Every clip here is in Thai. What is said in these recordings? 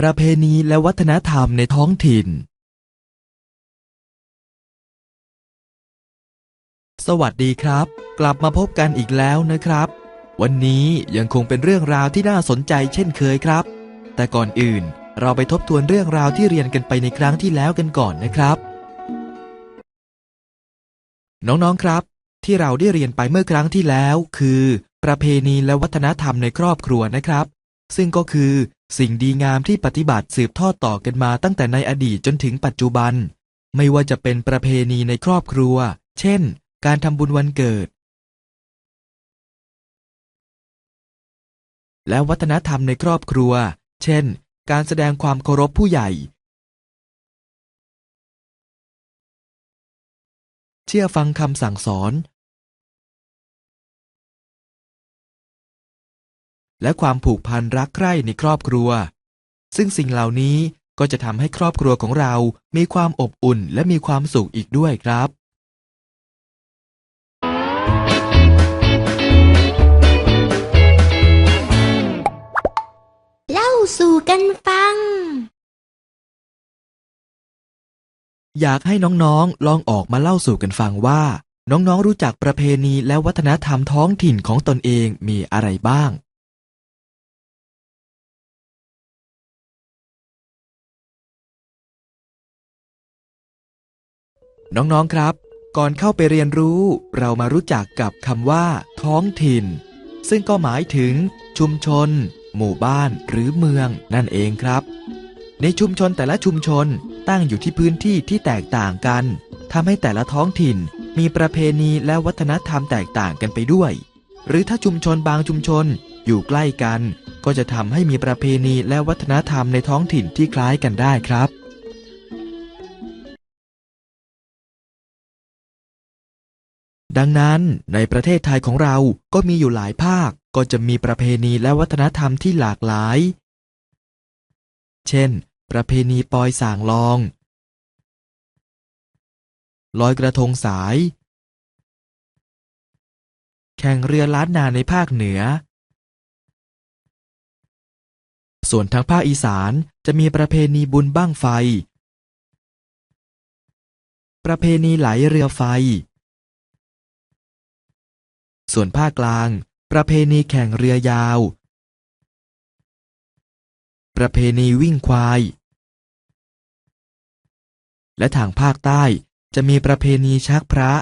ประเพณีและวัฒนธรรมในท้องถิ่น สวัสดีครับ กลับมาพบกันอีกแล้วนะครับ วันนี้ยังคงเป็นเรื่องราวที่น่าสนใจเช่นเคยครับ แต่ก่อนอื่นเราไปทบทวนเรื่องราวที่เรียนกันไปในครั้งที่แล้วกันก่อนนะครับ น้องๆครับ ที่เราได้เรียนไปเมื่อครั้งที่แล้ว คือ ประเพณีและวัฒนธรรมในครอบครัวนะครับซึ่งก็คือ สิ่งดีงามที่ปฏิบัติสืบทอดต่อกันมาตั้งแต่ในอดีตจนถึงปัจจุบัน ไม่ว่าจะเป็นประเพณีในครอบครัว เช่น การทำบุญวันเกิด และวัฒนธรรมในครอบครัว เช่น การแสดงความเคารพผู้ใหญ่ เชื่อฟังคำสั่งสอน และความผูกพันรักใคร่ในครอบครัว ซึ่งสิ่งเหล่านี้ก็จะทำให้ครอบครัวของเรามีความอบอุ่นและมีความสุขอีกด้วยครับเล่าสู่กันฟัง อยากให้น้องๆ ลองออกมาเล่าสู่กันฟังว่า น้องๆ รู้จักประเพณีและวัฒนธรรมท้องถิ่นของตนเองมีอะไรบ้าง น้องๆครับ ก่อนเข้าไปเรียนรู้ เรามารู้จักกับคำว่า ท้องถิ่น ซึ่งก็หมายถึง ชุมชน หมู่บ้าน หรือเมือง นั่นเองครับ ในชุมชนแต่ละชุมชนตั้งอยู่ที่พื้นที่ที่แตกต่างกันทำให้แต่ละท้องถิ่นมีประเพณีและวัฒนธรรมแตกต่างกันไปด้วย หรือถ้าชุมชนบางชุมชนอยู่ใกล้กัน ก็จะทำให้มีประเพณีและวัฒนธรรมในท้องถิ่นที่คล้ายกันได้ครับ ดังนั้นในประเทศไทยของเราก็มีอยู่หลายภาคก็จะมีประเพณีและวัฒนธรรมที่หลากหลาย เช่น ประเพณีปอยส่างลอง ลอยกระทงสาย แข่งเรือล้านนาในภาคเหนือ ส่วนทางภาคอีสานจะมีประเพณีบุญบ้างไฟ ประเพณีไหลเรือไฟ ส่วนภาคกลาง ประเพณีแข่งเรือยาว ประเพณีวิ่งควาย และทางภาคใต้จะมีประเพณีชักพระ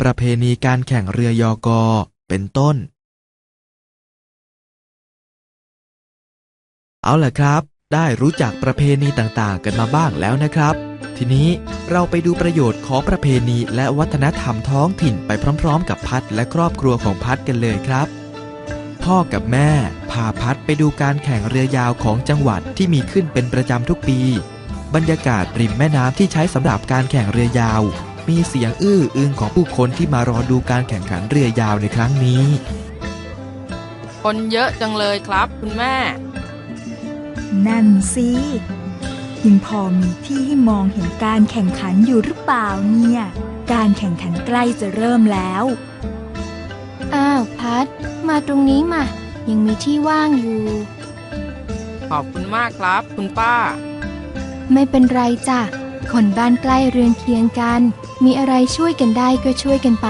ประเพณีการแข่งเรือยอกอ เป็นต้น เอาล่ะครับ ได้รู้จักประเพณีต่างๆ กันมาบ้างแล้วนะครับ ทีนี้เราไปดูประโยชน์ของประเพณีและวัฒนธรรมท้องถิ่นไปพร้อมๆ กับพัดและครอบครัวของพัดกันเลยครับ พ่อกับแม่พาพัดไปดูการแข่งเรือยาวของจังหวัดที่มีขึ้นเป็นประจำทุกปี บรรยากาศริมแม่น้ำที่ใช้สำหรับการแข่งเรือยาว มีเสียงอื้ออึงของผู้คนที่มารอดูการแข่งขันเรือยาวในครั้งนี้ คนเยอะจังเลยครับคุณแม่ นั่นสิ ยังพอมีที่ให้มองเห็นการแข่งขันอยู่หรือเปล่าเนี่ย การแข่งขันใกล้จะเริ่มแล้ว อ้าวพัด มาตรงนี้มา ยังมีที่ว่างอยู่ ขอบคุณมากครับ คุณป้า ไม่เป็นไรจ้ะ คนบ้านใกล้เรือนเคียงกัน มีอะไรช่วยกันได้ก็ช่วยกันไป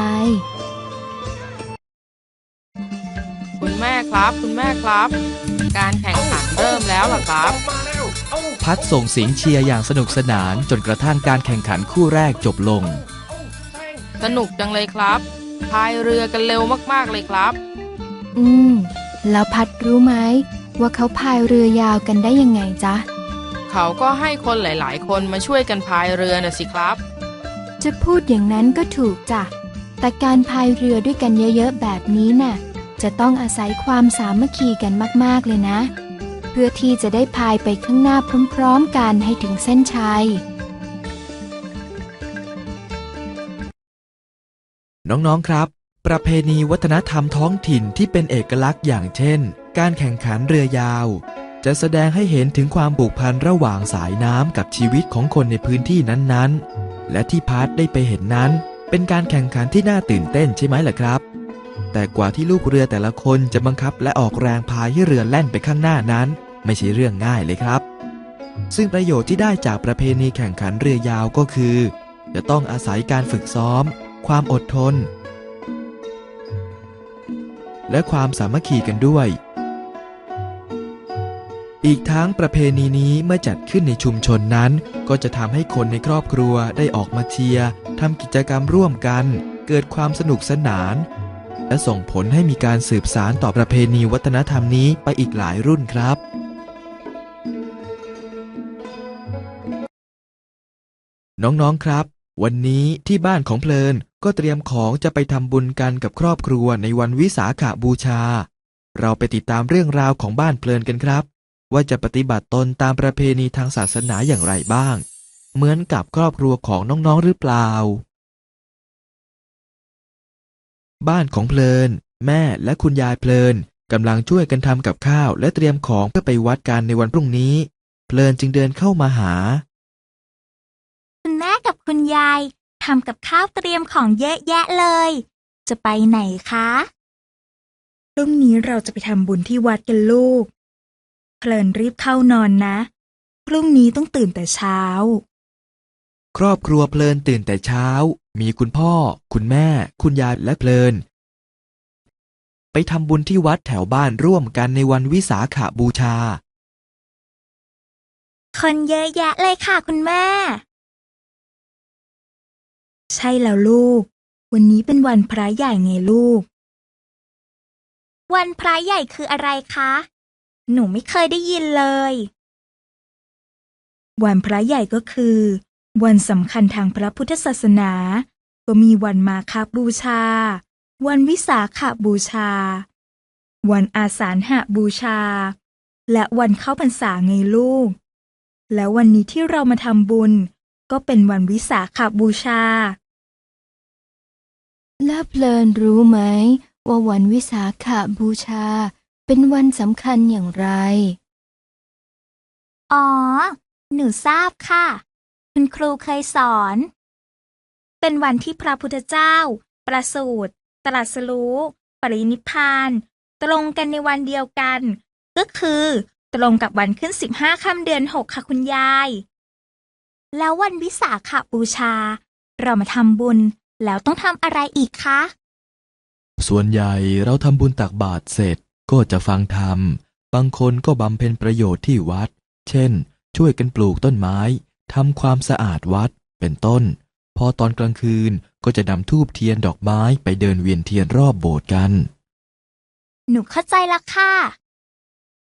คุณแม่ครับ คุณแม่ครับ การแข่งขันเริ่มแล้วล่ะครับ พัดส่งเสียงเชียร์อย่างสนุกสนานจนกระทั่งการแข่งขันคู่แรกจบลง สนุกจังเลยครับ พายเรือกันเร็วมากๆเลยครับ อืม แล้วพัดรู้ไหมว่าเขาพายเรือยาวกันได้ยังไงจ๊ะ เขาก็ให้คนหลาย ๆ คนมาช่วยกันพายเรือน่ะสิครับ จะพูดอย่างนั้นก็ถูกจ้ะ แต่การพายเรือด้วยกันเยอะ ๆ แบบนี้น่ะ จะต้องอาศัยความสามัคคีกันมาก ๆ เลยนะเพื่อที่จะได้พายไปข้างหน้าพร้อมๆกันให้ถึงเส้นชัย น้องๆครับ ประเพณีวัฒนธรรมท้องถิ่นที่เป็นเอกลักษณ์อย่างเช่น การแข่งขันเรือยาว จะแสดงให้เห็นถึงความผูกพันระหว่างสายน้ำกับชีวิตของคนในพื้นที่นั้นๆ และที่พาร์ทได้ไปเห็นนั้น เป็นการแข่งขันที่น่าตื่นเต้นใช่ไหมล่ะครับแต่กว่าที่ลูกเรือแต่ละคนจะบังคับและออกแรงพายให้เรือแล่นไปข้างหน้านั้น ไม่ใช่เรื่องง่ายเลยครับ ซึ่งประโยชน์ที่ได้จากประเพณีแข่งขันเรือยาวก็คือ จะต้องอาศัยการฝึกซ้อม ความอดทน และความสามัคคีกันด้วย อีกทั้งประเพณีนี้เมื่อจัดขึ้นในชุมชนนั้น ก็จะทำให้คนในครอบครัวได้ออกมาเชียร์ทำกิจกรรมร่วมกัน เกิดความสนุกสนาน และส่งผลให้มีการสืบสารต่อประเพณีวัฒนธรรมนี้ไปอีกหลายรุ่นครับ น้องๆครับ วันนี้ที่บ้านของเพลินก็เตรียมของจะไปทำบุญกันกับครอบครัวในวันวิสาขบูชา เราไปติดตามเรื่องราวของบ้านเพลินกันครับ ว่าจะปฏิบัติตนตามประเพณีทางศาสนาอย่างไรบ้าง เหมือนกับครอบครัวของน้องๆหรือเปล่า บ้านของเพลิน แม่และคุณยายเพลินกำลังช่วยกันทำกับข้าวและเตรียมของเพื่อไปวัดกันในวันพรุ่งนี้ เพลินจึงเดินเข้ามาหา แม่กับคุณยายทำกับข้าวเตรียมของเยอะแยะเลย จะไปไหนคะพรุ่งนี้เราจะไปทำบุญที่วัดกันลูก เพลินรีบเข้านอนนะ พรุ่งนี้ต้องตื่นแต่เช้า ครอบครัวเพลินตื่นแต่เช้า มีคุณพ่อ คุณแม่ คุณยายและเพลิน ไปทำบุญที่วัดแถวบ้านร่วมกันในวันวิสาขบูชา คนเยอะแยะเลยค่ะคุณแม่ ใช่แล้วลูก วันนี้เป็นวันพระใหญ่ไงลูก วันพระใหญ่คืออะไรคะ หนูไม่เคยได้ยินเลย วันพระใหญ่ก็คือ วันสำคัญทางพระพุทธศาสนา ก็มีวันมาคบูชา วันวิสาขบูชา วันอาสาฬหบูชา และวันเข้าพรรษาไงลูก แล้ววันนี้ที่เรามาทำบุญ ก็เป็นวันวิสาขบูชา แล้วเพลินรู้ไหม ว่าวันวิสาขบูชา เป็นวันสำคัญอย่างไร อ๋อ หนูทราบค่ะ คุณครูเคยสอน เป็นวันที่พระพุทธเจ้า ประสูติตรัสรู้ ปรินิพพาน ตรงกันในวันเดียวกัน ก็คือ ตรงกับวันขึ้นสิบห้าค่ำเดือนหกค่ะคุณยาย แล้ววันวิสาขบูชา เรามาทำบุญแล้วต้องทำอะไรอีกคะ ส่วนใหญ่เราทำบุญตักบาตรเสร็จก็จะฟังธรรม บางคนก็บำเพ็ญประโยชน์ที่วัด เช่น ช่วยกันปลูกต้นไม้ทำความสะอาดวัด เป็นต้น พอตอนกลางคืนก็จะนำทูบเทียนดอกไม้ไปเดินเวียนเทียนรอบโบสถ์กัน หนูเข้าใจละค่ะ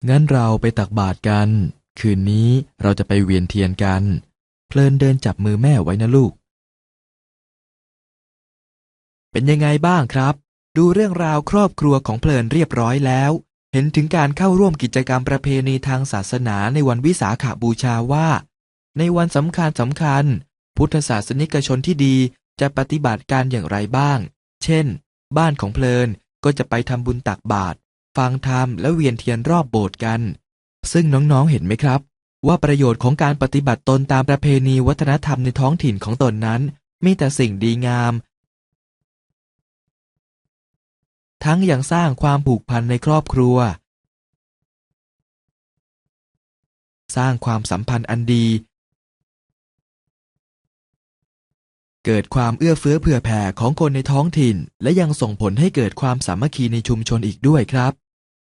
งั้นเราไปตักบาตรกัน คืนนี้เราจะไปเวียนเทียนกัน เพลินเดินจับมือแม่ไว้นะลูก เป็นยังไงบ้างครับ ดูเรื่องราวครอบครัวของเพลินเรียบร้อยแล้ว เห็นถึงการเข้าร่วมกิจกรรมประเพณีทางศาสนาในวันวิสาขบูชาว่า ในวันสำคัญสำคัญ พุทธศาสนิกชนที่ดีจะปฏิบัติการอย่างไรบ้าง เช่น บ้านของเพลินก็จะไปทำบุญตักบาตรฟังธรรมและเวียนเทียนรอบโบสถ์กัน ซึ่งน้องๆเห็นไหมครับ ว่าประโยชน์ของการปฏิบัติตนตามประเพณีวัฒนธรรมในท้องถิ่นของตนนั้น มีแต่สิ่งดีงาม ทั้งยังสร้างความผูกพันในครอบครัว สร้างความสัมพันธ์อันดี เกิดความเอื้อเฟื้อเผื่อแผ่ของคนในท้องถิ่น และยังส่งผลให้เกิดความสามัคคีในชุมชนอีกด้วยครับ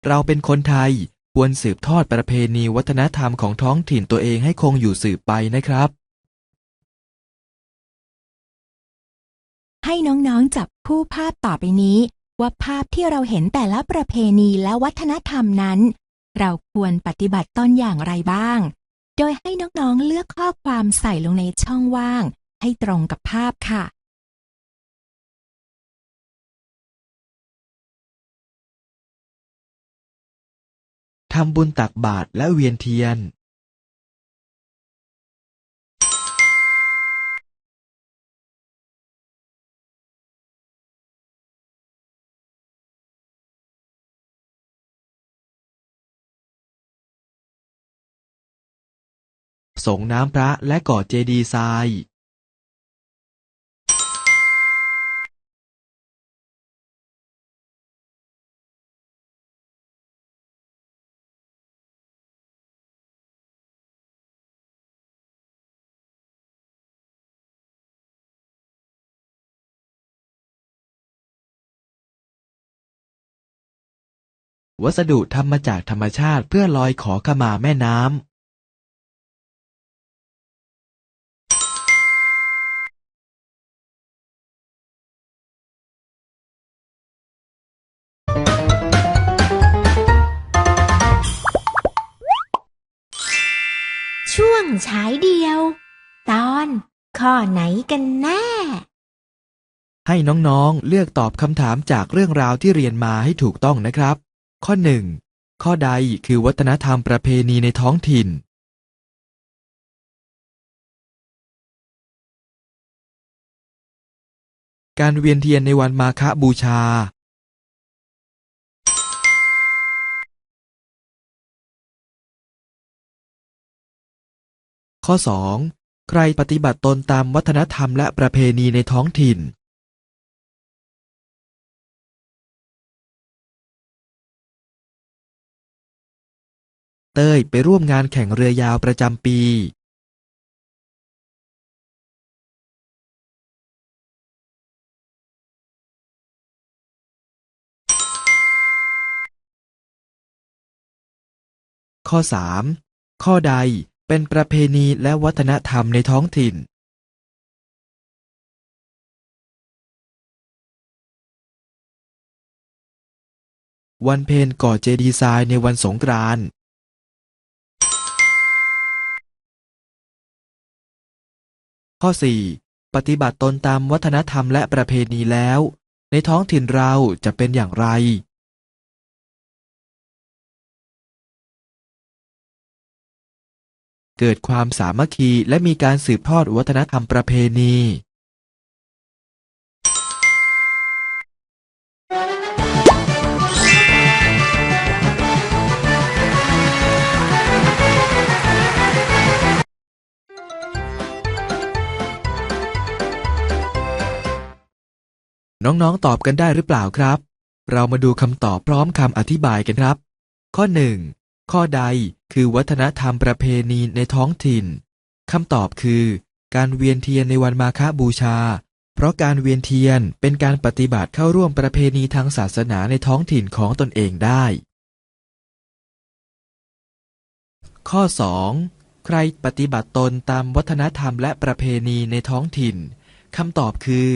เราเป็นคนไทย ควรสืบทอดประเพณีวัฒนธรรมของท้องถิ่นตัวเองให้คงอยู่สืบไปนะครับ ให้น้องๆจับคู่ภาพต่อไปนี้ ว่าภาพที่เราเห็นแต่ละประเพณีและวัฒนธรรมนั้น เราควรปฏิบัติตนอย่างไรบ้าง โดยให้น้องๆเลือกข้อความใส่ลงในช่องว่าง ให้ตรงกับภาพค่ะ ทำบุญตักบาตรและเวียนเทียน สงน้ำพระและก่อเจดีย์ทราย วัสดุทำมาจากธรรมชาติเพื่อลอยขอขมาแม่น้ำช่วงฉายเดียว ตอนข้อไหนกันแน่ ให้น้องๆ เลือกตอบคำถามจากเรื่องราวที่เรียนมาให้ถูกต้องนะครับ ข้อ 1. ข้อใดคือวัฒนธรรมประเพณีในท้องถิ่น การเวียนเทียนในวันมาฆบูชา ข้อ 2. ใครปฏิบัติตนตามวัฒนธรรมและประเพณีในท้องถิ่น เต้ยไปร่วมงานแข่งเรือยาวประจำปีข้อ 3. ข้อใดเป็นประเพณีและวัฒนธรรมในท้องถิ่น วันเพ็ญก่อเจดีย์ทรายในวันสงกรานต์ ข้อ 4. ปฏิบัติตนตามวัฒนธรรมและประเพณีแล้ว ในท้องถิ่นเราจะเป็นอย่างไร เกิดความสามัคคีและมีการสืบทอดวัฒนธรรมประเพณี น้องๆตอบกันได้หรือเปล่าครับ เรามาดูคำตอบพร้อมคำอธิบายกันครับ ข้อ 1. ข้อใดคือวัฒนธรรมประเพณีในท้องถิ่นคำตอบคือ การเวียนเทียนในวันมาฆบูชา เพราะการเวียนเทียนเป็นการปฏิบัติเข้าร่วมประเพณีทางศาสนาในท้องถิ่นของตนเองได้ ข้อ 2. ใครปฏิบัติตนตามวัฒนธรรมและประเพณีในท้องถิ่นคำตอบคือ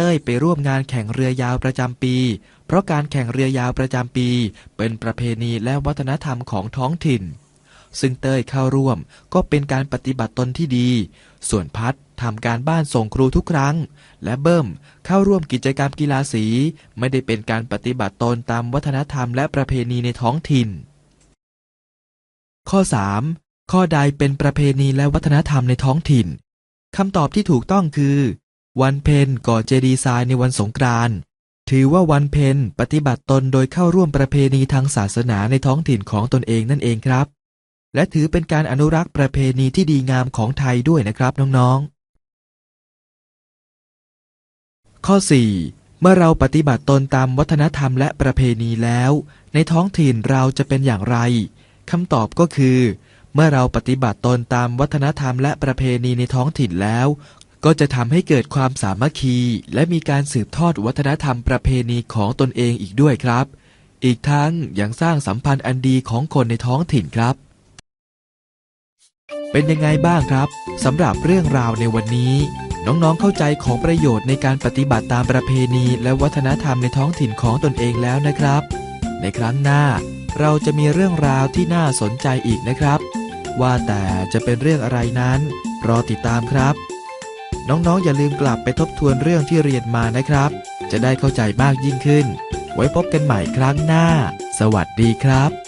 เต้ยไปร่วมงานแข่งเรือยาวประจำปี เพราะการแข่งเรือยาวประจำปี เป็นประเพณีและวัฒนธรรมของท้องถิ่น ซึ่งเต้ยเข้าร่วมก็เป็นการปฏิบัติตนที่ดี ส่วนพัดทำการบ้านส่งครูทุกครั้ง และเบิ้มเข้าร่วมกิจกรรมกีฬาสี ไม่ได้เป็นการปฏิบัติตนตามวัฒนธรรมและประเพณีในท้องถิ่น ข้อ 3. ข้อใดเป็นประเพณีและวัฒนธรรมในท้องถิ่นคำตอบที่ถูกต้องคือ วันเพ็ญก่อเจดีย์ทรายในวันสงกรานต์ถือว่าวันเพ็ญปฏิบัติตนโดยเข้าร่วมประเพณีทางศาสนาในท้องถิ่นของตนเองนั่นเองครับ และถือเป็นการอนุรักษ์ประเพณีที่ดีงามของไทยด้วยนะครับน้องๆ ข้อ 4. เมื่อเราปฏิบัติตนตามวัฒนธรรมและประเพณีแล้ว ในท้องถิ่นเราจะเป็นอย่างไรคำตอบก็คือ เมื่อเราปฏิบัติตนตามวัฒนธรรมและประเพณีในท้องถิ่นแล้ว ก็จะทำให้เกิดความสามัคคี และมีการสืบทอดวัฒนธรรมประเพณีของตนเองอีกด้วยครับ อีกทั้งยังสร้างสัมพันธ์อันดีของคนในท้องถิ่นครับ เป็นยังไงบ้างครับสำหรับเรื่องราวในวันนี้ น้องๆเข้าใจของประโยชน์ในการปฏิบัติตามประเพณี และวัฒนธรรมในท้องถิ่นของตนเองแล้วนะครับ ในครั้งหน้า เราจะมีเรื่องราวที่น่าสนใจอีกนะครับ ว่าแต่จะเป็นเรื่องอะไรนั้น รอติดตามครับ น้องๆอย่าลืมกลับไปทบทวนเรื่องที่เรียนมานะครับ จะได้เข้าใจมากยิ่งขึ้น ไว้พบกันใหม่ครั้งหน้า สวัสดีครับ